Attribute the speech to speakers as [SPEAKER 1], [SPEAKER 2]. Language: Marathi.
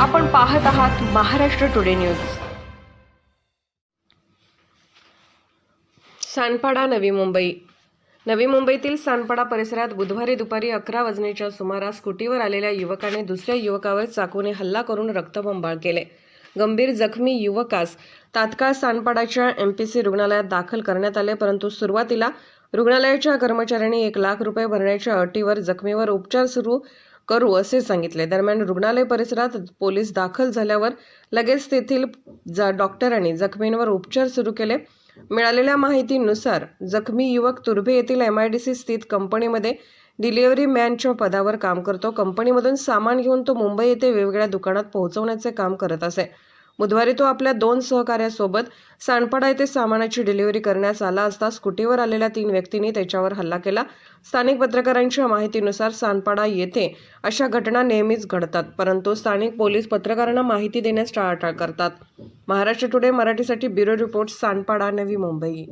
[SPEAKER 1] आपण पाहत आहात महाराष्ट्र टुडे न्यूज. सानपाडा नवी मुंबई. नवी मुंबईतील सानपाडा परिसरात बुधवारी दुपारी अकरा वाजण्याच्या सुमारास स्कूटीवर आलेल्या युवकाने दुसऱ्या युवकावर चाकूने हल्ला करून रक्तबंबाळ केले. गंभीर जखमी युवकास तात्काळ सानपाडाच्या एम पी सी रुग्णालयात दाखल करण्यात आले परंतु सुरुवातीला रुग्णालयाच्या कर्मचाऱ्यांनी एक लाख रुपये भरण्याच्या अटीवर जखमीवर उपचार सुरू करू असे सांगितले. दरम्यान रुग्णालय परिसरात पोलीस दाखल झाल्यावर लगेच तेथील जा डॉक्टरांनी जखमींवर उपचार सुरू केले. मिळालेल्या माहितीनुसार जखमी युवक तुर्भे येथील एम आय डी सी स्थित कंपनीमध्ये डिलिव्हरी मॅनच्या पदावर काम करतो. कंपनीमधून सामान घेऊन तो मुंबई येथे वेगवेगळ्या दुकानात पोहोचवण्याचे काम करत असे. बुधवारी तो आपल्या दोन सहकार्यासोबत सांडपाडा येथे सामानाची डिलिव्हरी करण्यास आला असता स्कूटीवर आलेल्या तीन व्यक्तींनी त्याच्यावर हल्ला केला. स्थानिक पत्रकारांच्या माहितीनुसार सांडपाडा येथे अशा घटना नेहमीच घडतात परंतु स्थानिक पोलीस पत्रकारांना माहिती देण्यास टाळाटाळ करतात. महाराष्ट्र टुडे मराठीसाठी ब्युरो रिपोर्ट सांडपाडा नवी मुंबई.